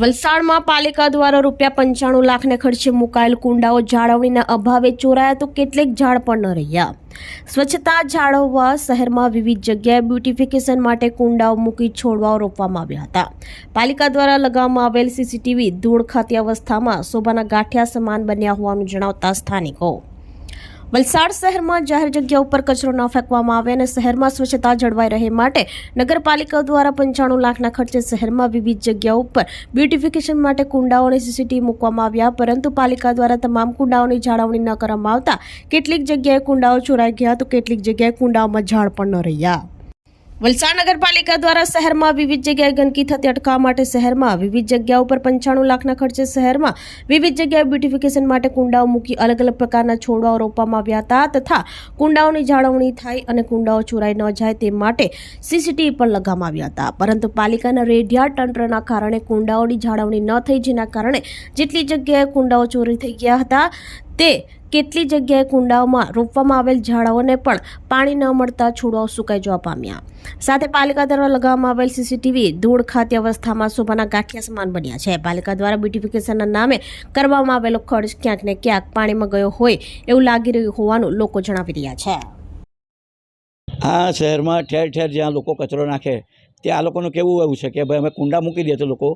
વલસાડમાં પાલિકા દ્વારા રૂપિયા પંચાણું લાખને ખર્ચે મુકાયેલ કુંડાઓ જાળવણીના અભાવે ચોરાયા તો કેટલીક ઝાડ પણ ન રહ્યા. સ્વચ્છતા જાળવવા શહેરમાં વિવિધ જગ્યાએ બ્યુટિફિકેશન માટે કુંડાઓ મૂકી છોડવાઓ રોપવામાં આવ્યા હતા. પાલિકા દ્વારા લગાવવામાં આવેલ સીસીટીવી ધૂળ ખાતી અવસ્થામાં શોભાના ગાંઠિયા સમાન બન્યા હોવાનું જણાવતા સ્થાનિકો વલસાડ શહેરમાં જાહેર જગ્યા ઉપર કચરો ન ફેંકવામાં આવે અને શહેરમાં સ્વચ્છતા જળવાઈ રહે માટે નગરપાલિકા દ્વારા પંચાણું લાખના ખર્ચે શહેરમાં વિવિધ જગ્યાઓ ઉપર બ્યુટિફિકેશન માટે કુંડાઓ અને સીસીટીવી મૂકવામાં આવ્યા. પરંતુ પાલિકા દ્વારા તમામ કુંડાઓની જાળવણી ન કરવામાં આવતા. કેટલીક જગ્યાએ કુંડાઓ ચોરાઈ ગયા તો કેટલીક જગ્યાએ કુંડાઓમાં ઝાડ પણ ન રહ્યા. વલસાડ નગરપાલિકા દ્વારા શહેરમાં વિવિધ જગ્યાએ ગંદકી થતી અટકાવવા માટે શહેરમાં વિવિધ જગ્યાઓ પર પંચાણું લાખના ખર્ચે શહેરમાં વિવિધ જગ્યાએ બ્યુટિફિકેશન માટે કુંડાઓ મૂકી અલગ અલગ પ્રકારના છોડવાઓ રોપવામાં આવ્યા હતા તથા કુંડાઓની જાળવણી થાય અને કુંડાઓ ચોરાઈ ન જાય તે માટે સીસીટીવી પણ લગાવવામાં આવ્યા હતા. પરંતુ પાલિકાના રેડિયા તંત્રના કારણે કુંડાઓની જાળવણી ન થઈ, જેના કારણે જેટલી જગ્યાએ કુંડાઓ ચોરી થઈ ગયા હતા તે કેટલી જગ્યાએ કુંડાઓમાં રોપવામાં આવેલ ઝાડાઓને પણ પાણી ન મળતા છોડવાઓ સુકાઈ જવા પામ્યા. સાથે પાલિકા દ્વારા લગાવવામાં આવેલ સીસીટીવી ધૂળ ખાતી અવસ્થામાં શોભાના ગાંઠિયા સમાન બન્યા છે. પાલિકા દ્વારા બ્યુટિફિકેશનના નામે કરવામાં આવેલો ખર્ચ ક્યાંક ને ક્યાંક પાણીમાં ગયો હોય એવું લાગી રહ્યું હોવાનું લોકો જણાવી રહ્યા છે. આ શહેરમાં ઠેર ઠેર જ્યાં લોકો કચરો નાખે, ત્યાં આ લોકોનું કેવું એવું છે કે ભાઈ અમે કુંડા મૂકી દઈએ તો લોકો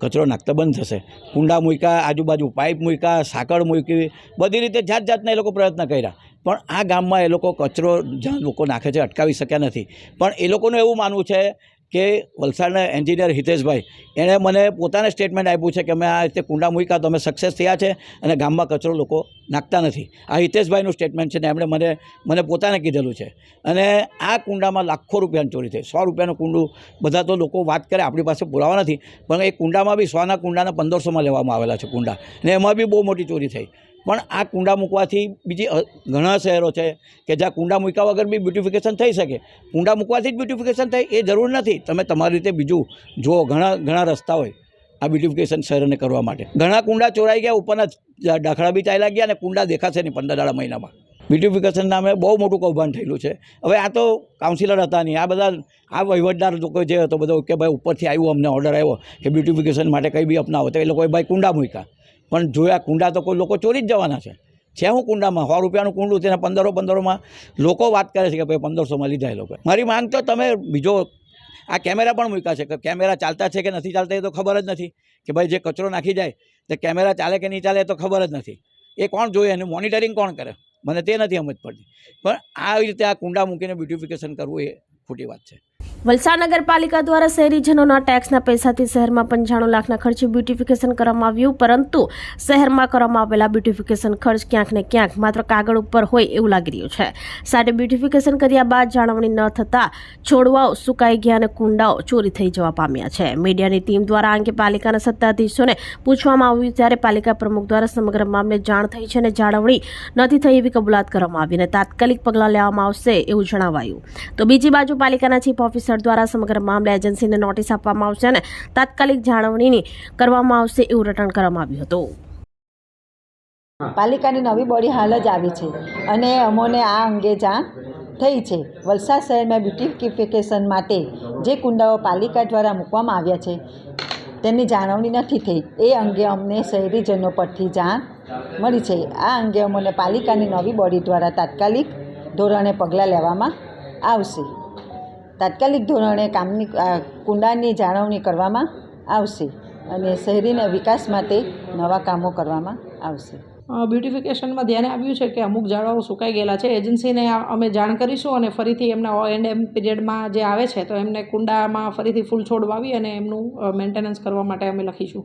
કચરો નાખતા બંધ થશે. કુંડા મૂક્યા, આજુબાજુ પાઇપ મૂક્યા, સાંકળ મૂકી, બધી રીતે જાત જાતના એ લોકો પ્રયત્ન કર્યા. પણ આ ગામમાં એ લોકો કચરો જ્યાં લોકો નાખે છે અટકાવી શક્યા નથી. પણ એ લોકોનું એવું માનવું છે કે વલસાડના એન્જિનિયર હિતેશભાઈ, એણે મને પોતાને સ્ટેટમેન્ટ આપ્યું છે કે અમે આ રીતે કુંડા મૂક્યા તો અમે સક્સેસ થયા છે અને ગામમાં કચરો લોકો નાખતા નથી. આ હિતેશભાઈનું સ્ટેટમેન્ટ છે ને એમણે મને મને પોતાને કીધેલું છે. અને આ કુંડામાં લાખો રૂપિયાની ચોરી થઈ. સો રૂપિયાનું કુંડું બધા તો લોકો વાત કરે, આપણી પાસે પુરાવા નથી, પણ એ કુંડામાં બી સોના કુંડાના પંદરસોમાં લેવામાં આવેલા છે કુંડા. ને એમાં બી બહુ મોટી ચોરી થઈ. પણ આ કુંડા મૂકવાથી બીજી ઘણા શહેરો છે કે જ્યાં કુંડા મૂક્યા વગર બી બ્યુટિફિકેશન થઈ શકે. કુંડા મૂકવાથી જ બ્યુટિફિકેશન થાય, એ જરૂર નથી. તમે તમારી રીતે બીજું જુઓ, ઘણા ઘણા રસ્તા હોય આ બ્યુટિફિકેશન શહેરોને કરવા માટે. ઘણા કુંડા ચોરાઈ ગયા ઉપરના દાખલા બી ચાલ્યા ગયા અને કુંડા દેખાશે નહીં પંદર દાડા મહિનામાં. બ્યુટિફિકેશન નામે બહુ મોટું કૌભાંડ થયેલું છે. હવે આ તો કાઉન્સિલર હતા નહીં. આ બધા, આ વહીવટદાર લોકો જે હતો, બધો કે ભાઈ ઉપરથી આવ્યું અમને ઓર્ડર આવ્યો કે બ્યુટિફિકેશન માટે કંઈ બી અપનાવો. તો એ લોકોએ ભાઈ કુંડા મૂક્યા. પણ જોયા કુંડા તો કોઈ લોકો ચોરી જ જવાના છે. છે હું કુંડામાં? સો રૂપિયાનું કુંડું તેના પંદરો પંદરોમાં? લોકો વાત કરે છે કે ભાઈ પંદરસોમાં લીધા એ લોકો મારી માંગ તો તમે બીજો આ કેમેરા પણ મૂક્યા છે કે કેમેરા ચાલતા છે કે નથી ચાલતા એ તો ખબર જ નથી કે ભાઈ જે કચરો નાખી જાય તે કેમેરા ચાલે કે નહીં ચાલે એ તો ખબર જ નથી. એ કોણ જોઈએ એનું મોનિટરિંગ કોણ કરે? મને તે નથી સમજ પડતી. પણ આવી રીતે આ કુંડા મૂકીને બ્યુટિફિકેશન કરવું એ ખોટી વાત છે. વલસાડ નગરપાલિકા દ્વારા શહેરીજનોના ટેક્સના પૈસાથી શહેરમાં પંચાણું લાખના ખર્ચે બ્યુટિફિકેશન કરવામાં આવ્યું, પરંતુ શહેરમાં કરવામાં આવેલા બ્યુટિફિકેશન ખર્ચ ક્યાંક ને ક્યાંક માત્ર કાગળ ઉપર હોય એવું લાગી રહ્યું છે. સાથે બ્યુટિફિકેશન કર્યા બાદ જાળવણી ન થતાં છોડવાઓ સુકાઈ ગયા અને કુંડાઓ ચોરી થઈ જવા પામ્યા છે. મીડિયાની ટીમ દ્વારા આ અંગે પાલિકાના સત્તાધીશોને પૂછવામાં આવ્યું ત્યારે પાલિકા પ્રમુખ દ્વારા સમગ્ર મામલે જાણ થઈ છે અને જાળવણી નથી થઈ એવી કબૂલાત કરવામાં આવી અને તાત્કાલિક પગલાં લેવામાં આવશે એવું જણાવાયું. તો બીજી બાજુ પાલિકાના ચીફ ઓફિસર દ્વારા સમગ્ર મામલે એજન્સીને નોટિસ આપવામાં આવશે અને તાત્કાલિક જાળવણીની કરવામાં આવશે એવું રટણ કરવામાં આવ્યું હતું. પાલિકાની નવી બોડી હાલ જ આવી છે અને અમોને આ અંગે જાણ થઈ છે. વલસાડ શહેરમાં બ્યુટિફિકેશન માટે જે કુંડાઓ પાલિકા દ્વારા મૂકવામાં આવ્યા છે, તેની જાળવણી નથી થઈ. એ અંગે અમને શહેરીજનો પરથી જાણ મળી છે. આ અંગે અમને પાલિકાની નવી બોડી દ્વારા તાત્કાલિક ધોરણે પગલાં લેવામાં આવશે. તાત્કાલિક ધોરણે કામની કુંડાની જાળવણી કરવામાં આવશે અને શહેરીના વિકાસ માટે નવા કામો કરવામાં આવશે. બ્યુટિફિકેશનમાં ધ્યાને આવ્યું છે કે અમુક ઝાડવાઓ સુકાઈ ગયેલા છે. એજન્સીને અમે જાણ કરીશું અને ફરીથી એમના એન્ડ એમ પીરિયડમાં જે આવે છે તો એમને કુંડામાં ફરીથી ફૂલ છોડ વાવી અને એમનું મેન્ટેનન્સ કરવા માટે અમે લખીશું.